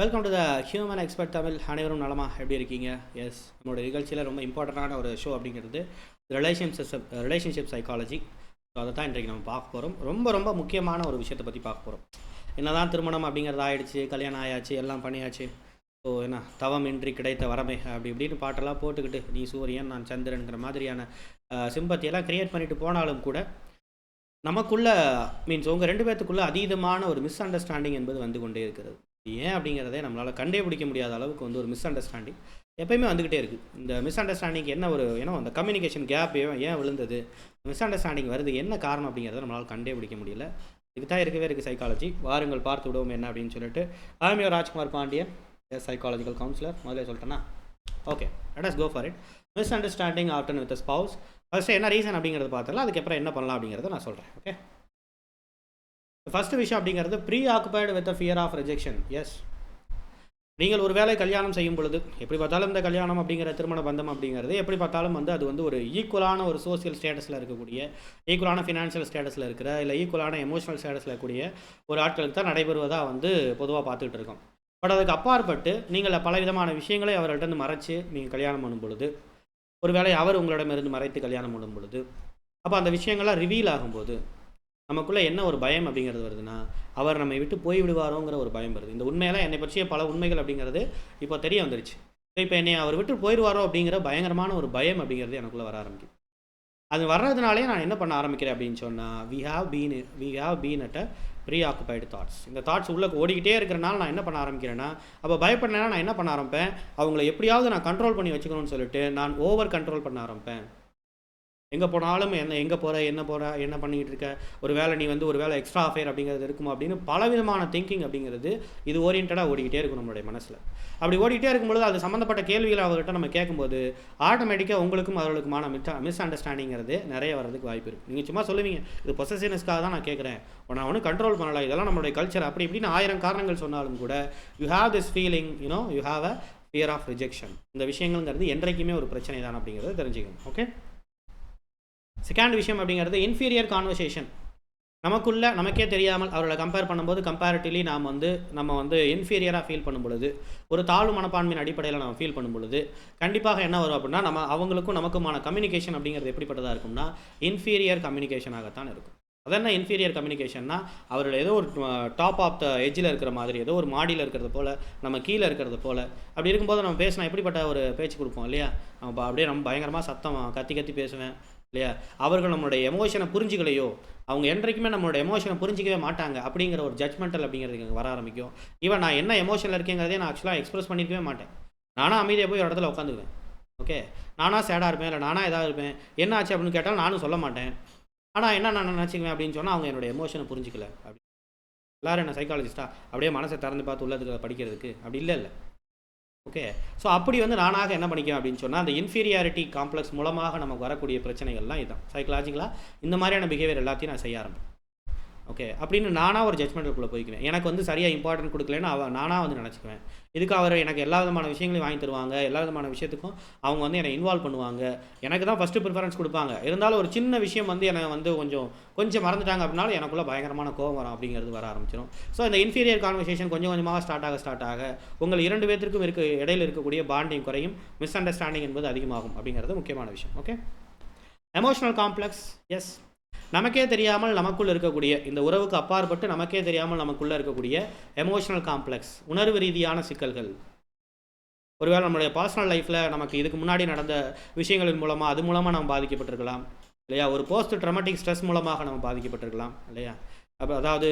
Welcome to the human expert Tamil அனைவரும் நலமா? எப்படி இருக்கீங்க? எஸ் நம்மளோட நிகழ்ச்சியில் ரொம்ப இம்பார்ட்டண்ட்டான ஒரு ஷோ அப்படிங்கிறது ரிலேஷன்ஷிப் ரிலேஷன்ஷிப் சைக்காலஜி ஸோ அதை தான் இன்றைக்கு நம்ம பார்க்க போகிறோம் ரொம்ப ரொம்ப முக்கியமான ஒரு விஷயத்தை பற்றி பார்க்க போகிறோம் என்னதான் திருமணம் அப்படிங்கிறது ஆயிடுச்சு கல்யாணம் ஆயாச்சு எல்லாம் பண்ணியாச்சு. ஸோ என்ன தவம் இன்றி கிடைத்த வரமே அப்படி இப்படின்னு பாட்டெல்லாம் போட்டுக்கிட்டு நீ சூரியன் நான் சந்திரனுங்கிற மாதிரியான சிம்பத்தியெல்லாம் கிரியேட் பண்ணிட்டு போனாலும் கூட நமக்குள்ள மீன்ஸ் உங்கள் ரெண்டு பேர்த்துக்குள்ளே அதீதமான ஒரு மிஸ் அண்டர்ஸ்டாண்டிங் என்பது வந்து கொண்டே இருக்கிறது. ஏன் அப்படிங்கிறதே நம்மளால் கண்டே பிடிக்க முடியாத அளவுக்கு வந்து ஒரு மிஸ் அண்டர்ஸ்டாண்டிங் எப்பயுமே வந்துக்கிட்டே இருக்குது இந்த மிஸ் அண்டர்ஸ்டாண்டிங் என்ன ஒரு ஏன்னா அந்த கம்யூனிகேஷன் கேப் ஏன் விழுந்தது? மிஸ் அண்டர்ஸ்டாண்டிங் வருது என்ன காரணம் அப்படிங்கிறத நம்மளால் கண்டே பிடிக்க முடியல. இதுக்கு தான் இருக்கவே இருக்குது சைக்காலஜி வாருங்கள் பார்த்து விடுவோம் என்ன அப்படின்னு சொல்லிட்டு. ஆமியோ ராஜ்குமார் பாண்டியன் சைக்காலஜிக்கல் கவுன்சிலர் முதல்ல சொல்லிட்டேன்னா? Okay let us go for it misunderstanding often with spouse first என்ன ரீசன் அப்படிங்கிறத பார்த்துலாம் அதுக்கப்புறம் என்ன பண்ணலாம் அப்படிங்கிறத நான் சொல்கிறேன் ஓகே ஃபஸ்ட்டு விஷயம் அப்படிங்கிறது preoccupied with fear of rejection yes நீங்கள் ஒரு வேலை கல்யாணம் செய்யும் பொழுது எப்படி பார்த்தாலும் இந்த கல்யாணம் அப்படிங்கிற திருமண பந்தம் அப்படிங்கிறது எப்படி பார்த்தாலும் வந்து அது வந்து ஒரு ஈக்குவலான ஒரு சோசியல் ஸ்டேட்டஸில் இருக்கக்கூடிய ஈக்குவலான ஃபினான்ஷியல் ஸ்டேட்டஸில் இருக்கிற இல்லை ஈக்குவலான எமோஷனல் ஸ்டேட்டஸில் இருக்கக்கூடிய ஒரு ஆட்களுக்கு தான் நடைபெறுவதாக வந்து பொதுவாக பார்த்துக்கிட்டு இருக்கோம். பட் அதுக்கு அப்பாற்பட்டு நீங்கள் பல விதமான விஷயங்களை அவர்கள்ட்ட மறைச்சு நீங்கள் கல்யாணம் பண்ணும் பொழுது ஒரு வேளை அவர் உங்களிடமிருந்து மறைத்து கல்யாணம் பண்ணும் பொழுது அப்போ அந்த விஷயங்கள்லாம் ரிவீல் ஆகும்போது நமக்குள்ளே என்ன ஒரு பயம் அப்படிங்கிறது வருதுன்னா அவர் நம்மை விட்டு போய் விடுவாரோங்கிற ஒரு பயம் வருது. இந்த உண்மையெல்லாம் என்னை பற்றிய பல உண்மைகள் அப்படிங்கிறது இப்போ தெரிய வந்துருச்சு. இப்போ என்னை அவர் விட்டு போயிடுவாரோ அப்படிங்கிற பயங்கரமான ஒரு பயம் அப்படிங்கிறது எனக்குள்ளே வர ஆரம்பிக்கும் அது வர்றதுனாலே நான் என்ன பண்ண ஆரம்பிக்கிறேன் அப்படின்னு சொன்னால் we have been we have been at a preoccupied thoughts இந்த தாட்ஸ் உள்ளே ஓடிக்கிட்டே இருக்கிறனால நான் என்ன பண்ண ஆரம்பிக்கிறேன்னா அப்போ பயப்படனா நான் என்ன பண்ண ஆரம்பிப்பேன்? அவங்கள எப்படியாவது நான் கண்ட்ரோல் பண்ணி வச்சுக்கணும்னு சொல்லிட்டு நான் ஓவர் கண்ட்ரோல் பண்ண ஆரம்பிப்பேன். எங்கே போனாலும் என்ன எங்கே போகிற என்ன போகிற என்ன பண்ணிக்கிட்டு இருக்க? ஒரு வேலை நீ வந்து ஒரு வேலை எக்ஸ்ட்ரா அஃபேர் அப்படிங்கிறது இருக்குமா அப்படின்னு பலவிதமான திங்கிங் அப்படிங்கிறது இது ஓரியன்டாக ஓடிக்கிட்டே இருக்கும் நம்மளுடைய மனசில். அப்படி ஓடிக்கிட்டே இருக்கும்பொழுது அது சம்மந்தப்பட்ட கேள்விகளை அவர்கிட்ட நம்ம கேட்கும்போது ஆட்டோமேட்டிக்காக உங்களுக்கும் அவர்களுக்குமான மிஸ் மிஸ் அண்டர்ஸ்டாண்டிங்கிறது நிறைய வரதுக்கு வாய்ப்பு இருக்குது நீங்கள் சும்மா சொல்லுவீங்க இது பொசசிவ்னஸ்க்காக தான் நான் கேட்குறேன். நான் ஒன்றும் கண்ட்ரோல் பண்ணலை. இதெல்லாம் நம்மளுடைய கல்ச்சர் அப்படி இப்படின்னு ஆயிரம் காரணங்கள் சொன்னாலும் கூட you have this feeling you know you have a fear of rejection இந்த விஷயங்கள்ங்கிறது என்றைக்குமே ஒரு பிரச்சனை தான் அப்படிங்கிறத தெரிஞ்சுக்கணும். ஓகே செகண்ட் விஷயம் அப்படிங்கிறது இன்ஃபீரியர் கான்வர்சேஷன் நமக்குள்ள நமக்கே தெரியாமல் அவர்களை கம்பேர் பண்ணும்போது கம்பேரிட்டிவ்லி நாம் வந்து நம்ம வந்து இன்ஃபீரியராக ஃபீல் பண்ணும் பொழுது ஒரு தாழ்வு மனப்பான்மையின் அடிப்படையில் நம்ம ஃபீல் பண்ணும் பொழுது கண்டிப்பாக என்ன வரும் அப்படின்னா நம்ம அவங்களுக்கும் நமக்குமான கம்யூனிகேஷன் அப்படிங்கிறது எப்படிப்பட்டதாக இருக்கும்னா இன்ஃபீரியர் கம்யூனிகேஷனாகத்தான் இருக்கும். அதென்ன இன்ஃபீரியர் கம்யூனிகேஷன்னா அவர்கள் ஏதோ ஒரு டாப் ஆஃப் த எஜ்ஜில் இருக்கிற மாதிரி ஏதோ ஒரு மாடியில் இருக்கிறது போல் நம்ம கீழே இருக்கிறது போல் அப்படி இருக்கும்போது நம்ம பேசினா எப்படிப்பட்ட ஒரு பேச்சு கொடுப்போம் இல்லையா? நம்ம அப்படியே நம்ம பயங்கரமாக சத்தம் கத்தி கத்தி பேசுவேன் இல்லையா? அவர்கள் நம்மளுடைய எமோஷனை புரிஞ்சுக்கலையோ அவங்க என்றைக்குமே நம்மளோட எமோஷனை புரிஞ்சிக்கவே மாட்டாங்க அப்படிங்கிற ஒரு ஜட்மெண்டல் அப்படிங்கிறது எனக்கு வர ஆரம்பிக்கும். ஈவன் நான் என்ன எமோஷனில் இருக்கேங்கிறதே நான் ஆக்சுவலாக எக்ஸ்பிரஸ் பண்ணியிருக்கவே மாட்டேன். நானும் அமைதியாக போய் ஒரு இடத்துல உட்காந்துக்குவேன் ஓகே நானாக சேடாக இருப்பேன் இல்லை நானாக எதாவது இருப்பேன் என்ன ஆச்சு அப்படின்னு கேட்டால் நானும் சொல்ல மாட்டேன். ஆனால் என்ன நான் நினச்சிக்குவேன் அப்படின்னு சொன்னால் அவங்க என்னோட எமோஷனை புரிஞ்சிக்கல. அப்படி எல்லோரும் என்ன சைக்காலஜிஸ்ட்டாக அப்படியே மனசை திறந்து பார்த்து உள்ளதுக்கு படிக்கிறதுக்கு? அப்படி இல்லை இல்லை ஓகே ஸோ அப்படி வந்து நானாக என்ன பண்ணிக்கிறேன் அப்படின்னு சொன்னால் அந்த இன்ஃபீரியாரிட்டி காம்ப்ளெக்ஸ் மூலமாக நமக்கு வரக்கூடிய பிரச்சனைகள்லாம் இதுதான் சைக்கலாஜிக்கலாக இந்த மாதிரியான பிஹேவியர் எல்லாத்தையும் நான் செய்ய ஆரம்பிப்பேன். ஓகே அப்படின்னு நானாக ஒரு ஜட்மெண்ட்டுக்குள்ளே போய்க்குவேன். எனக்கு வந்து சரியாக இம்பார்ட்டன்ட் கொடுக்கலன்னு அவ நானாக வந்து நினச்சிக்குவேன். இதுக்கு அவர் எனக்கு எல்லா விதமான விஷயங்களையும் வாங்கி தருவாங்க எல்லா விதமான விஷயத்துக்கும் அவங்க வந்து என்னை இன்வால்வ் பண்ணுவாங்க. எனக்கு தான் ஃபஸ்ட்டு ப்ரிஃபரன்ஸ் கொடுப்பாங்க. இருந்தாலும் ஒரு சின்ன விஷயம் வந்து என்னை வந்து கொஞ்சம் கொஞ்சம் மறந்துட்டாங்க அப்படின்னாலும் எனக்குள்ளே பயங்கரமான கோவம் வரும் அப்படிங்கிறது வர ஆரம்பிச்சிடும் ஸோ இந்த இன்ஃபீரியர் கான்வர்சேஷன் கொஞ்சம் கொஞ்சமாக ஸ்டார்ட் ஆக ஸ்டார்ட் ஆக உங்கள் இரண்டு பேர்த்திற்கும் இருக்க இடையில் இருக்கக்கூடிய பாண்டிங் குறையும் மிஸ் அண்டர்ஸ்டாண்டிங் என்பது அதிகமாகும் அப்படிங்கிறது முக்கியமான விஷயம். ஓகே எமோஷனல் காம்ப்ளெக்ஸ் எஸ் நமக்கே தெரியாமல் நமக்குள்ளே இருக்கக்கூடிய இந்த உறவுக்கு அப்பாற்பட்டு நமக்கே தெரியாமல் நமக்குள்ளே இருக்கக்கூடிய எமோஷனல் காம்ப்ளெக்ஸ் உணர்வு ரீதியான சிக்கல்கள். ஒருவேளை நம்மளுடைய பர்சனல் லைஃப்பில் நமக்கு இதுக்கு முன்னாடி நடந்த விஷயங்களின் மூலமாக அது மூலமாக நம்ம பாதிக்கப்பட்டிருக்கலாம். இல்லையா? ஒரு போஸ்ட் ட்ரமாட்டிக் ஸ்ட்ரெஸ் மூலமாக நம்ம பாதிக்கப்பட்டிருக்கலாம். இல்லையா? அப்போ அதாவது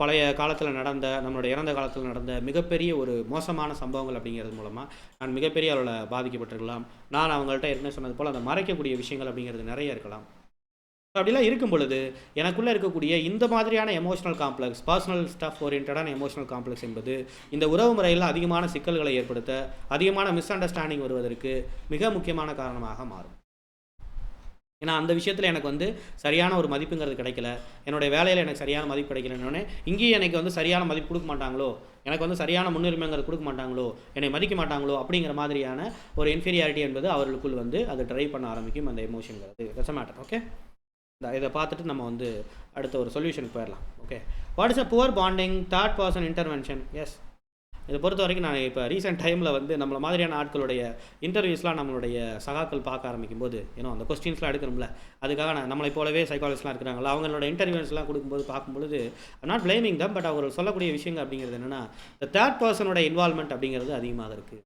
பழைய காலத்தில் நடந்த நம்மளுடைய இறந்த காலத்தில் நடந்த மிகப்பெரிய ஒரு மோசமான சம்பவங்கள் அப்படிங்கிறது மூலமாக நான் மிகப்பெரிய அளவில் பாதிக்கப்பட்டிருக்கலாம். நான் அவங்கள்ட்ட என்ன சொன்னது போல் அந்த மறைக்கக்கூடிய விஷயங்கள் அப்படிங்கிறது நிறைய இருக்கலாம். அப்படிலாம் இருக்கும் பொழுது எனக்குள்ளே இருக்கக்கூடிய இந்த மாதிரியான எமோஷனல் காம்ப்ளெக்ஸ் பர்சனல் ஸ்டஃப் ஓரியன்டான எமோஷனல் காம்ப்ளெக்ஸ் என்பது இந்த உறவு முறையில் அதிகமான சிக்கல்களை ஏற்படுத்த அதிகமான மிஸ் அண்டர்ஸ்டாண்டிங் வருவதற்கு மிக முக்கியமான காரணமாக மாறும். ஏன்னா அந்த விஷயத்தில் எனக்கு வந்து சரியான ஒரு மதிப்புங்கிறது கிடைக்கல. என்னுடைய வேலையில் எனக்கு சரியான மதிப்பு கிடைக்கலன்னு இங்கேயும் எனக்கு வந்து சரியான மதிப்பு கொடுக்க மாட்டாங்களோ? எனக்கு வந்து சரியான முன்னுரிமைங்கிறது கொடுக்க மாட்டாங்களோ? என்னை மதிக்க மாட்டாங்களோ? அப்படிங்கிற மாதிரியான ஒரு இன்ஃபீரியாரிட்டி என்பது அவர்களுக்குள் வந்து அதை ட்ரை பண்ண ஆரம்பிக்கும் அந்த எமோஷனுங்கிறது தட்ஸ் மேட்டர் ஓகே இதை பார்த்துட்டு நம்ம வந்து அடுத்த ஒரு சொல்யூஷனுக்கு போயிடலாம். Okay what is a poor bonding third person intervention yes இதை பொறுத்த வரைக்கும் நான் இப்போ ரீசெண்ட் டைமில் வந்து நம்மளை மாதிரியான ஆட்களுடைய இன்டர்வியூஸ்லாம் நம்மளுடைய சகாக்கள் பார்க்க ஆரம்பிக்கும் போது ஏன்னா அந்த கொஸ்டின்ஸ்லாம் எடுக்கணும்ல. அதுக்காக நான் நம்மளை போலவே சைக்காலஜிஸ்ட்லாம் இருக்கிறாங்களா அவங்களோட இன்டர்வியூஸ்லாம் கொடுக்கும்போது பார்க்கும்பொழுது நாட் பிளேமிங் தம் பட் அவர்கள் சொல்லக்கூடிய விஷயங்கள் அப்படிங்கிறது என்னென்னா இந்த தேர்ட் பர்சனோட இன்வால்மெண்ட் அப்படிங்கிறது அதிகமாக இருக்குது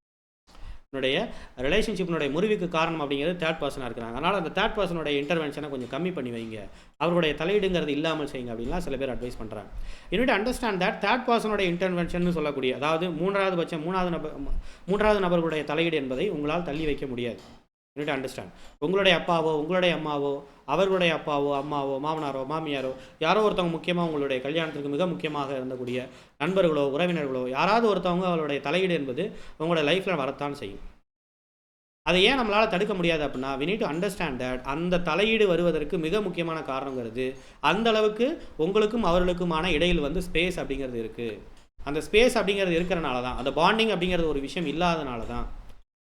என்னுடைய ரிலேஷன்ஷிப்னுடைய முறிவுக்கு காரணம் அப்படிங்கிறது தேர்ட் பர்சனாக இருக்கிறாங்க. அதனால் அந்த தேர்ட் பர்சனுடைய இன்டர்வென்ஷனை கொஞ்சம் கம்மி பண்ணி வைங்க. அவருடைய தலையீடுங்கிறது இல்லாமல் செய்யுங்க அப்படின்லாம் சில பேர் அட்வைஸ் பண்ணுறாங்க you need understand that third பர்சனுடைய intervention சொல்லக்கூடிய அதாவது மூன்றாவது பட்சம் மூணாவது நபர் மூன்றாவது நபர்களுடைய தலையீடு என்பதை உங்களால் தள்ளி வைக்க முடியாது. யூனிட் அண்டர்ஸ்டாண்ட் உங்களுடைய அப்பாவோ உங்களுடைய அம்மாவோ அவர்களுடைய அப்பாவோ அம்மாவோ மாமனாரோ மாமியாரோ யாரோ ஒருத்தவங்க முக்கியமாக உங்களுடைய கல்யாணத்திற்கு மிக முக்கியமாக இருந்தக்கூடிய நண்பர்களோ உறவினர்களோ யாராவது ஒருத்தவங்க அவருடைய தலையீடு என்பது உங்களோட லைஃப்பில் வரத்தான் செய்யும். அதை ஏன் நம்மளால் தடுக்க முடியாது அப்படின்னா we need to understand that அந்த தலையீடு வருவதற்கு மிக முக்கியமான காரணங்கிறது அந்த அளவுக்கு உங்களுக்கும் அவர்களுக்குமான இடையில் வந்து ஸ்பேஸ் அப்படிங்கிறது இருக்குது அந்த ஸ்பேஸ் அப்படிங்கிறது இருக்கிறனால தான் அந்த பாண்டிங் அப்படிங்கிறது ஒரு விஷயம் இல்லாதனால தான்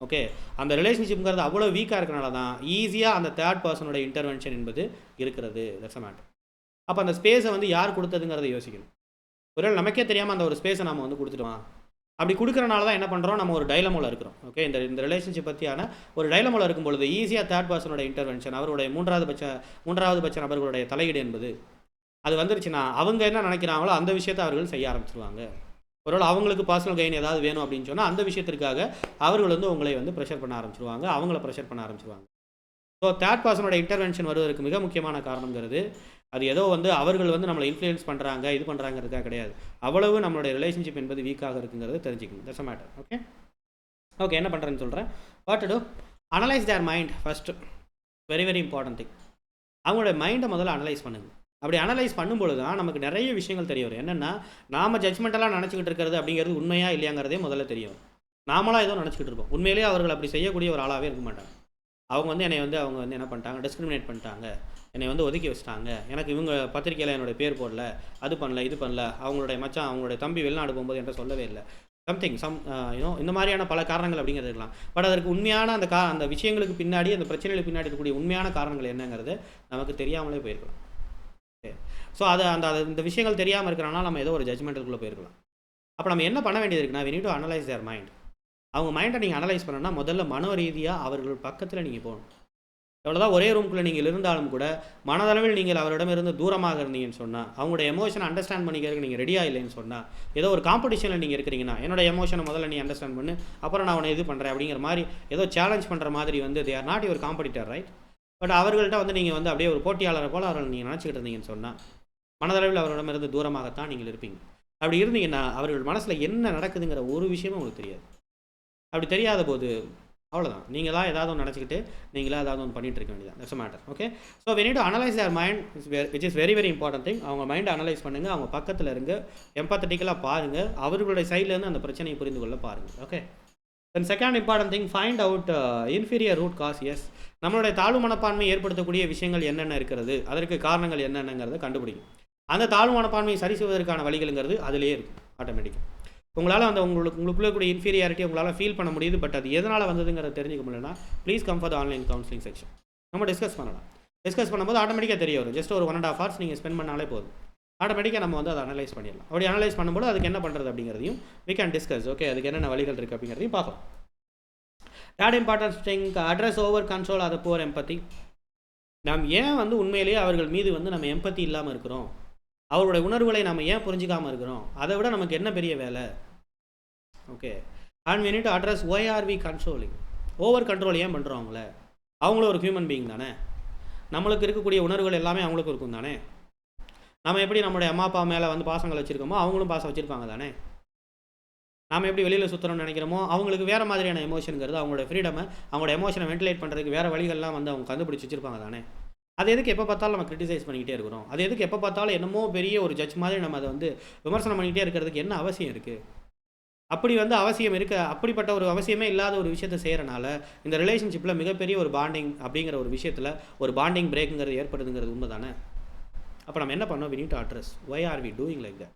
ஓகே அந்த ரிலேஷன்ஷிப்ங்கிறது அவ்வளோ வீக்காக இருக்கனால தான் ஈஸியாக அந்த தேர்ட் பர்சனோட இன்டர்வென்ஷன் என்பது இருக்கிறது. தட்ஸ் மேட்டர் அப்போ அந்த ஸ்பேஸை வந்து யார் கொடுத்ததுங்கிறத யோசிக்கணும். ஒருவேளை நமக்கே தெரியாமல் அந்த ஒரு ஸ்பேஸை நம்ம வந்து கொடுத்துட்டோம்? அப்படி கொடுக்குறனால தான் என்ன பண்ணுறோம் நம்ம ஒரு டைலமோல இருக்கிறோம். ஓகே இந்த இந்த ரிலேஷன்ஷிப் பற்றியான ஒரு டைலமோல இருக்கும் பொழுது ஈஸியாக தேர்ட் பர்சனோட இன்டர்வென்ஷன் அவருடைய மூன்றாவது பட்ச மூன்றாவது பட்ச நபர்களுடைய தலையீடு என்பது. அது வந்துருச்சுன்னா அவங்க என்ன நினைக்கிறாங்களோ அந்த விஷயத்தை அவர்கள் செய்ய ஆரம்பிச்சிருவாங்க. ஒருவேளை அவங்களுக்கு பர்சனல் கெயின் ஏதாவது வேணும் அப்படின்னு சொன்னால் அந்த விஷயத்திற்காக அவர்கள் வந்து உங்களை வந்து ப்ரெஷர் பண்ண ஆரம்பிச்சிருவாங்க. அவங்கள ப்ரெஷர் பண்ண ஆரம்பிச்சிருவாங்க. ஸோ தேர்ட் பர்சனோட இன்டர்வென்ஷன் வருவதற்கு மிக முக்கியமான காரணங்கிறது அது ஏதோ வந்து அவர்கள் வந்து நம்மளை இன்ஃப்ளூயன்ஸ் பண்ணுறாங்க இது பண்ணுறாங்கிறதுக்காக கிடையாது. அவ்வளவு நம்மளுடைய ரிலேஷன்ஷிப் என்பது வீக்காக இருக்குங்கிறது தெரிஞ்சுக்கணும். தட்ஸ் மேட்டர் ஓகே ஓகே என்ன பண்ணுறேன்னு சொல்கிறேன் what to analyse their mind first very very important thing அவங்களோட மைண்டை முதல்ல அனலைஸ் பண்ணுங்கள் அப்படி அனலைஸ் பண்ணும்பொழுது தான் நமக்கு நிறைய விஷயங்கள் தெரிய வரும். என்னென்னா நாம் ஜட்மெண்டெல்லாம் நினச்சிக்கிட்டு இருக்கிறது அப்படிங்கிறது உண்மையாக இல்லையாங்கிறதே முதல்ல தெரியும் நாமளாக ஏதோ நினச்சிக்கிட்டு இருப்போம். உண்மையிலேயே அவர்கள் அப்படி செய்யக்கூடிய ஒரு ஆளாகவே இருக்க மாட்டாங்க. அவங்க வந்து என்னை வந்து அவங்க வந்து என்ன பண்ணிட்டாங்க? டிஸ்கிரிமினேட் பண்ணிட்டாங்க. என்னை வந்து ஒதுக்கி வச்சிட்டாங்க. எனக்கு இவங்க பத்திரிக்கையில் என்னுடைய பேர் போடல அது பண்ணல இது பண்ணல அவங்களுடைய மச்சான் அவங்களுடைய தம்பி வெளிநாடு போகும்போது என்கிட்ட சொல்லவே இல்லை. சம்திங் சம் யூனோ இந்த மாதிரியான பல காரணங்கள் அப்படிங்கிறது இருக்கலாம். பட் அதற்கு உண்மையான அந்த கா அந்த விஷயங்களுக்கு பின்னாடி அந்த பிரச்சனைகளுக்கு பின்னாடி இருக்கக்கூடிய உண்மையான காரணங்கள் என்னங்கிறது நமக்கு தெரியாமலே போயிருக்கலாம். ஸோ அது அந்த அது இந்த விஷயங்கள் தெரியாமல் இருக்கிறனால நம்ம ஏதோ ஒரு ஜட்மெண்ட்டுக்குள்ளே போயிருக்கலாம். அப்போ நம்ம என்ன பண்ண வேண்டியது இருக்குன்னா we need to analyse their mind அவங்க மைண்டை நீங்கள் அனலைஸ் பண்ணணும்னா முதல்ல மன ரீதியாக அவர்கள் பக்கத்தில் நீங்கள் போகணும். எவ்வளோதான் ஒரே ரூம்குள்ளே நீங்கள் இருந்தாலும் கூட மனதளவில் நீங்கள் அவரிடமிருந்து தூரமாக இருந்தீங்கன்னு சொன்னால் அவங்களோட எமோஷனை அண்டர்ஸ்டாண்ட் பண்ணிக்கிறதுக்கு நீங்கள் ரெடியாக இல்லைன்னு சொன்னால் ஏதோ ஒரு காம்படிஷனில் நீங்கள் இருக்கிறீங்கன்னா என்னோட எமோஷனை முதல்ல நீ அண்டர்ஸ்டாண்ட் பண்ணு அப்புறம் நான் உன்னை இது பண்ணுறேன் அப்படிங்கிற மாதிரி ஏதோ சேலஞ்ச் பண்ணுற மாதிரி வந்து they are not your competitor right but அவர்கள்ட்ட வந்து நீங்கள் வந்து அப்படியே ஒரு போட்டியாளரை போல் அவர்கள் நீங்கள் நினச்சிக்கிட்டு இருந்தீங்கன்னு சொன்னால் மனதளவில் அவரிடமிருந்து தூரமாகத்தான் நீங்கள் இருப்பீங்க. அப்படி இருந்தீங்கன்னா அவர்கள் மனசில் என்ன நடக்குதுங்கிற ஒரு விஷயமும் உங்களுக்கு தெரியாது. அப்படி தெரியாத போது அவ்வளோதான் நீங்கள் தான் ஏதாவது ஒன்று நினச்சிக்கிட்டு நீங்களாக ஏதாவது ஒன்று பண்ணிட்டு இருக்க வேண்டியதான் it's matter okay so we need to analyse their mind which is very very important thing அவங்க மைண்டை அனலைஸ் பண்ணுங்கள் அவங்க பக்கத்தில் இருங்க. எம்பத்தட்டிக்கலாக பாருங்கள் அவர்களுடைய சைட்லேருந்து அந்த பிரச்சனையை புரிந்து கொள்ள பாருங்கள் okay then second important thing find out inferior root cause as நம்மளுடைய தாழ்வு மனப்பான்மை ஏற்படுத்தக்கூடிய விஷயங்கள் என்னென்ன இருக்கிறது? அதற்கு காரணங்கள் என்னென்னங்கிறத கண்டுபிடிக்கும் அந்த தாழ்வு மனப்பான்மையை சரி செய்வதற்கான வழிகளுங்கிறது அதிலே இருக்கும் ஆட்டோமேட்டிக்காக உங்களால் அந்த உங்களுக்கு உங்களுக்குள்ள கூடிய இன்ஃபீரியாரிட்டி உங்களால் ஃபீல் பண்ண முடியுது பட் அது எதனால் வந்ததுங்கிறத தெரிஞ்சுக்க முடியலன்னா please come for online counselling session நம்ம டிஸ்கஸ் பண்ணலாம். டிஸ்கஸ் பண்ணும்போது ஆட்டோமேட்டிக்காக தெரிய வரும். ஜஸ்ட் ஒரு ஒன் அண்ட் ஆஃப் ஹவர்ஸ் நீங்கள் ஸ்பெண்ட் பண்ணாலே போதும். ஆட்டோமேட்டிக்காக நம்ம வந்து அதை அனலைஸ் பண்ணிடலாம். அப்படி அனலைஸ் பண்ணும்போது அதுக்கு என்ன பண்ணுறது அப்படிங்கிறதையும் வி கேன் டிஸ்கஸ் ஓகே அதுக்கு என்னென்ன வழிகள் இருக்குது அப்படிங்கிறதையும் பார்க்கலாம். Third importance thing address over control அதை போர் எம்பத்தி நாம் ஏன் வந்து உண்மையிலேயே அவர்கள் மீது வந்து நம்ம எம்பத்தி இல்லாமல் இருக்கிறோம்? அவருடைய உணர்வுகளை நம்ம ஏன் புரிஞ்சிக்காமல் இருக்கிறோம்? அதை விட நமக்கு என்ன பெரிய வேலை? Okay and we need to address why are we controlling over control ஏன் பண்ணுறோம் அவங்கள அவங்களும் ஒரு ஹியூமன் பீயிங் தானே? நம்மளுக்கு இருக்கக்கூடிய உணர்வுகள் எல்லாமே அவங்களுக்கும் இருக்கும் தானே? நம்ம எப்படி நம்மளுடைய அம்மா அப்பா மேலே வந்து பாசங்கள் வச்சுருக்கோமோ அவங்களும் பாசம் வச்சுருப்பாங்க தானே? நாம் எப்படி வெளியில் சுற்றுறோம்னு நினைக்கிறோமோ அவங்களுக்கு வேறு மாதிரியான எமோஷனுங்கிறது அவங்களோட ஃப்ரீடமை அவங்களோட எமோஷனை வென்டிலேட் பண்ணுறதுக்கு வேறு வழிகள்லாம் வந்து அவங்க கண்டுபிடிச்சி வச்சுருப்பாங்க தானே? அது எதுக்கு எப்போ பார்த்தாலும் நம்ம கிரிட்டிசைஸ் பண்ணிக்கிட்டே இருக்கிறோம்? அது எதுக்கு எப்போ பார்த்தாலும் என்னமோ பெரிய ஒரு ஜட்ஜ் மாதிரி நம்ம அதை வந்து விமர்சனம் பண்ணிக்கிட்டே இருக்கிறதுக்கு என்ன அவசியம் இருக்குது அப்படி வந்து அவசியம் இருக்க அப்படிப்பட்ட ஒரு அவசியமே இல்லாத ஒரு விஷயத்தை செய்கிறனால இந்த ரிலேஷன்ஷிப்பில் மிகப்பெரிய ஒரு பாண்டிங் அப்படிங்கிற ஒரு விஷயத்தில் ஒரு பாண்டிங் பிரேக்குங்கிறது ஏற்படுதுங்கிறது உண்மை தானே அப்போ நம்ம என்ன பண்ணோம் we need address why are we doing like that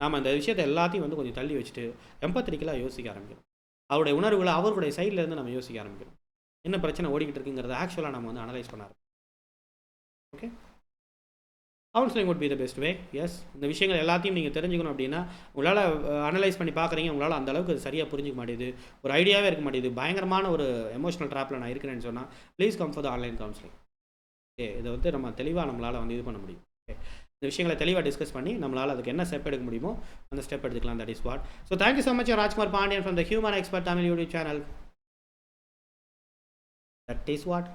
நாம் அந்த விஷயத்தை எல்லாத்தையும் வந்து கொஞ்சம் தள்ளி வச்சுட்டு எம்பத்திரிக்கலாக யோசிக்க ஆரம்பிக்கணும். அவருடைய உணர்வுகளை அவருடைய சைட்லேருந்து நம்ம யோசிக்க ஆரம்பிக்கணும். என்ன பிரச்சனை ஓடிக்கிட்டு இருக்குங்கிறத ஆக்சுவலாக நம்ம வந்து அனலைஸ் பண்ண okay counselling would be the best way as இந்த விஷயங்கள் எல்லாத்தையும் நீங்கள் தெரிஞ்சுக்கணும் அப்படின்னா உங்களால் அனலைஸ் பண்ணி பார்க்குறீங்க உங்களால் அந்த அளவுக்கு அது சரியாக புரிஞ்சிக்க மாட்டேது. ஒரு ஐடியாவே இருக்க மாட்டேது. பயங்கரமான ஒரு எமோஷனல் ட்ராப்பில் நான் இருக்கிறேன்னு சொன்னால் please come for the online counselling okay இதை வந்து நம்ம தெளிவாக நம்மளால் வந்து இது பண்ண முடியும். ஓகே இந்த விஷயங்களை தெளிவாக டிஸ்கஸ் பண்ணி நம்மளால் அதுக்கு என்ன ஸ்டெப் எடுக்க முடியுமோ அந்த ஸ்டெப் எடுத்துக்கலாம். That is what so thank you so much Rajkumar Pandian from the human expert Tamil YouTube channel that is what